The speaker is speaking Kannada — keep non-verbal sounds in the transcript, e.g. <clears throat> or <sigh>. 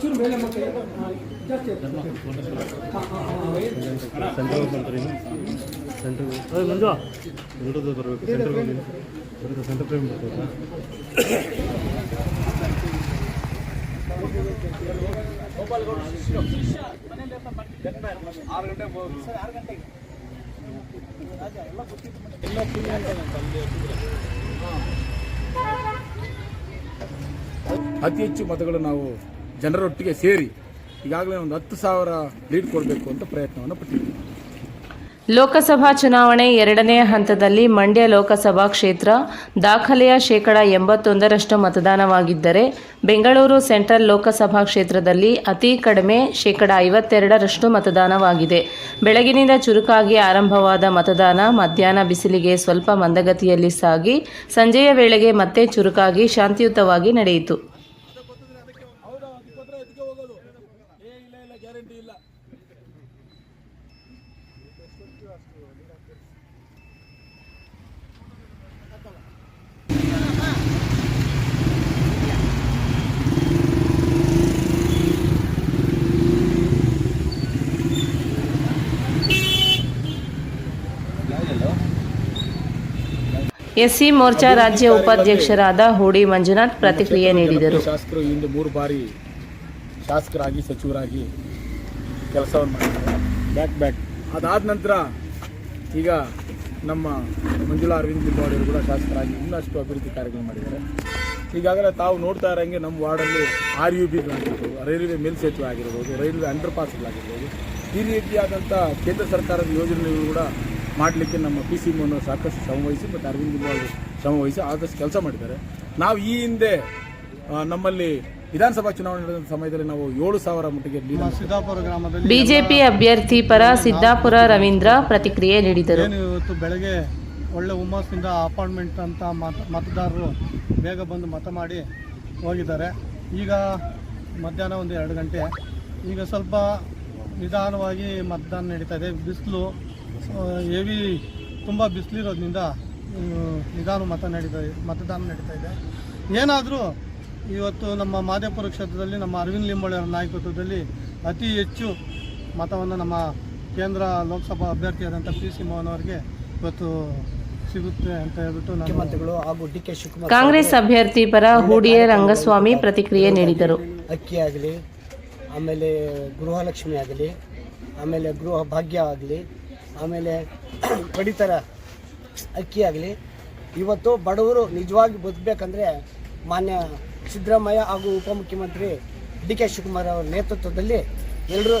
ಚೂರು ಮೇಲೆ ಮತ್ತೆ ಜಾಸ್ತಿ? ಸೆಂಟ್ರಲ್ ಬರ್ತಾರೆ ಸೆಂಟ್ರಲ್ ಮಂಜು. ದೊಡ್ಡದು ಬರಬೇಕು. ಸೆಂಟ್ರಲ್ ಬರುತ್ತೆ ಸೆಂಟ್ರಲ್ ಫ್ರೇಮ್ ಬರ್ಬೇಕಾ ಅತಿ ಹೆಚ್ಚು ಮತಗಳು ನಾವು ಜನರೊಟ್ಟಿಗೆ ಸೇರಿ ಈಗಾಗಲೇ ಒಂದು ಹತ್ತು ಸಾವಿರ ಲೀಡ್ ಕೊಡಬೇಕು ಅಂತ ಪ್ರಯತ್ನವನ್ನು ಪಟ್ಟಿದ್ದೀವಿ. ಲೋಕಸಭಾ ಚುನಾವಣೆ ಎರಡನೇ ಹಂತದಲ್ಲಿ ಮಂಡ್ಯ ಲೋಕಸಭಾ ಕ್ಷೇತ್ರ ದಾಖಲೆಯ ಶೇಕಡಾ ಎಂಬತ್ತೊಂದರಷ್ಟು ಮತದಾನವಾಗಿದ್ದರೆ ಬೆಂಗಳೂರು ಸೆಂಟ್ರಲ್ ಲೋಕಸಭಾ ಕ್ಷೇತ್ರದಲ್ಲಿ ಅತಿ ಕಡಿಮೆ ಶೇಕಡಾ ಐವತ್ತೆರಡರಷ್ಟು ಮತದಾನವಾಗಿದೆ. ಬೆಳಗಿನಿಂದ ಚುರುಕಾಗಿ ಆರಂಭವಾದ ಮತದಾನ ಮಧ್ಯಾಹ್ನ ಬಿಸಿಲಿಗೆ ಸ್ವಲ್ಪ ಮಂದಗತಿಯಲ್ಲಿ ಸಾಗಿ ಸಂಜೆಯ ವೇಳೆಗೆ ಮತ್ತೆ ಚುರುಕಾಗಿ ಶಾಂತಿಯುತವಾಗಿ ನಡೆಯಿತು. ಎಸ್ಸಿ ಮೋರ್ಚಾ ರಾಜ್ಯ ಉಪಾಧ್ಯಕ್ಷರಾದ ಹೂಡಿ ಮಂಜುನಾಥ್ ಪ್ರತಿಕ್ರಿಯೆ ನೀಡಿದರು. ಶಾಸಕರು ಇಂದು ಮೂರು ಬಾರಿ ಶಾಸಕರಾಗಿ ಸಚಿವರಾಗಿ ಕೆಲಸವನ್ನು ಮಾಡಿದ್ದಾರೆ. ಬ್ಯಾಕ್ ಬ್ಯಾಕ್ ಅದಾದ ನಂತರ ಈಗ ನಮ್ಮ ಮಂಜುಳಾ ಅರವಿಂದ್ ಲಿಂಬಾವಳಿ ಕೂಡ ಶಾಸಕರಾಗಿ ಇನ್ನಷ್ಟು ಅಭಿವೃದ್ಧಿ ಕಾರ್ಯಗಳು ಮಾಡಿದ್ದಾರೆ. ಈಗಾಗಲೇ ತಾವು ನೋಡ್ತಾ ಇರೋಂಗೆ ನಮ್ಮ ವಾರ್ಡಲ್ಲಿ ಆರ್ ಯು ಬಿಗಳಾಗಿರ್ಬೋದು ರೈಲ್ವೆ ಮೇಲ್ಸೇತುವೆ ಆಗಿರ್ಬೋದು, ರೈಲ್ವೆ ಅಂಡರ್ ಪಾಸ್ಗಳಾಗಿರ್ಬೋದು ಈ ರೀತಿಯಾದಂಥ ಕೇಂದ್ರ ಸರ್ಕಾರದ ಯೋಜನೆಗಳು ಕೂಡ ಮಾಡಲಿಕ್ಕೆ ನಮ್ಮ ಪಿ ಸಿ ಮೋಹನ್ ಸಾಕಷ್ಟು ಶ್ರಮವಹಿಸಿ ಮತ್ತು ಅರವಿಂದ್ ಲಿಂಬಾವಳಿ ಶ್ರಮವಹಿಸಿ ಆದಷ್ಟು ಕೆಲಸ ಮಾಡಿದ್ದಾರೆ. ನಾವು ಈ ಹಿಂದೆ ನಮ್ಮಲ್ಲಿ ವಿಧಾನಸಭಾ ಚುನಾವಣೆ ನಡೆದ ಸಮಯದಲ್ಲಿ ನಾವು ಏಳು ಸಾವಿರ ಮಟ್ಟಿಗೆ ಸಿದ್ದಾಪುರ ಗ್ರಾಮದಲ್ಲಿ ಬಿಜೆಪಿ ಅಭ್ಯರ್ಥಿ ಪರ ಸಿದ್ದಾಪುರ ರವೀಂದ್ರ ಪ್ರತಿಕ್ರಿಯೆ ನೀಡಿದರು. ಏನು ಇವತ್ತು ಬೆಳಗ್ಗೆ ಒಳ್ಳೆ ಹುಮ್ಮಸ್ಸಿಂದ ಅಪಾರ್ಟ್ಮೆಂಟ್ ಅಂತ ಮತ ಮತದಾರರು ಬೇಗ ಬಂದು ಮತ ಮಾಡಿ ಹೋಗಿದ್ದಾರೆ. ಈಗ ಮಧ್ಯಾಹ್ನ ಒಂದು ಎರಡು ಗಂಟೆ. ಈಗ ಸ್ವಲ್ಪ ನಿಧಾನವಾಗಿ ಮತದಾನ ನಡೀತಾ ಇದೆ. ಬಿಸಿಲು ಹೆವಿ ತುಂಬ ಬಿಸಿಲಿರೋದ್ರಿಂದ ನಿಧಾನ ಮತ ನಡೀತಾ ಇದೆ ಮತದಾನ ನಡೀತಾ ಇದೆ. ಏನಾದರೂ ಇವತ್ತು ನಮ್ಮ ಮಾದೇಪುರ ಕ್ಷೇತ್ರದಲ್ಲಿ ನಮ್ಮ ಅರವಿಂದ್ ಲಿಂಬಾವಳಿ ಅವರ ನಾಯಕತ್ವದಲ್ಲಿ ಅತಿ ಹೆಚ್ಚು ಮತವನ್ನು ನಮ್ಮ ಕೇಂದ್ರ ಲೋಕಸಭಾ ಅಭ್ಯರ್ಥಿಯಾದಂಥ ಪಿ ಸಿ ಮೋಹನ್ ಅವರಿಗೆ ಇವತ್ತು ಸಿಗುತ್ತೆ ಅಂತ ಹೇಳ್ಬಿಟ್ಟು ನಾನು ಮುಖ್ಯಮಂತ್ರಿಗಳು ಹಾಗೂ ಡಿ ಕೆ ಶಿವಕುಮಾರ್ ಕಾಂಗ್ರೆಸ್ ಅಭ್ಯರ್ಥಿ ಪರ ಹೂಡಿಯ ರಂಗಸ್ವಾಮಿ ಪ್ರತಿಕ್ರಿಯೆ ನೀಡಿದರು. ಅಕ್ಕಿ ಆಗಲಿ ಆಮೇಲೆ ಗೃಹಲಕ್ಷ್ಮಿ ಆಗಲಿ ಆಮೇಲೆ ಗೃಹ ಭಾಗ್ಯ ಆಗಲಿ ಆಮೇಲೆ <clears throat> ಪಡಿತರ ಅಕ್ಕಿ ಆಗಲಿ ಇವತ್ತು ಬಡವರು ನಿಜವಾಗಿ ಬದುಕಬೇಕಂದ್ರೆ ಮಾನ್ಯ ಸಿದ್ದರಾಮಯ್ಯ ಹಾಗೂ ಉಪಮುಖ್ಯಮಂತ್ರಿ ಡಿ ಕೆ ಶಿವಕುಮಾರ್ ಅವರ ನೇತೃತ್ವದಲ್ಲಿ ಎಲ್ಲರೂ